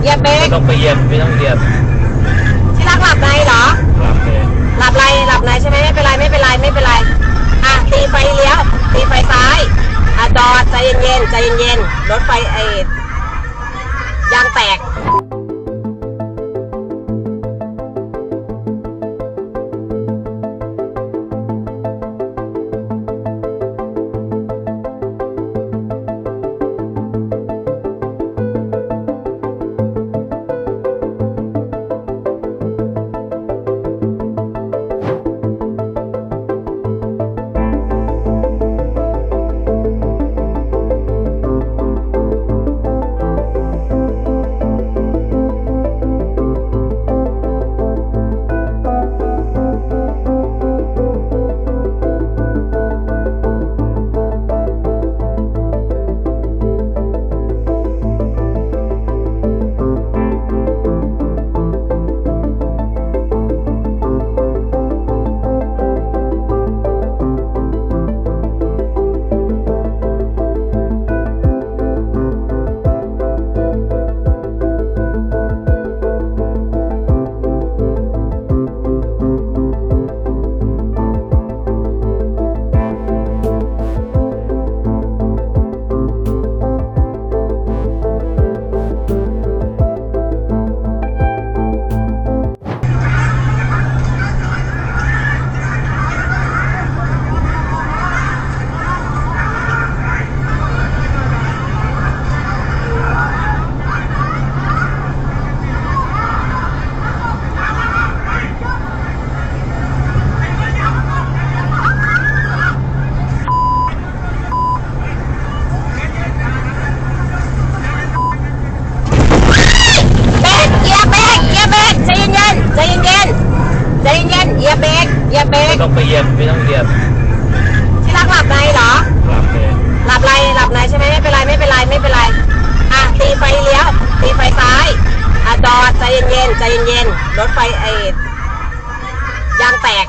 เหยียบเบรไม่กต้องไปเหยียบไม่ต้องเหยียบที่รักหลับในเหรอ หลับเลยหลับในหลับในใช่ไหมไม่เป็นไรไม่เป็นไรไม่เป็นไรอะตีไฟเลี้ยวตีไฟซ้ายอะจอดใจเย็นๆใจเย็นๆรถไฟไอ้ยางแตก เบรกเหยียบเบรไม่กต้องไปเหยียบไม่ต้องเหยียบที่รักหลับในเหรอหลับเลยหลับในหลับในใช่ไหมไม่เป็นไรไม่เป็นไรไม่เป็นไรอะตีไฟเลี้ยวตีไฟซ้ายอะจอดใจเย็นๆใจเย็นๆรถไฟไอ้ยางแตก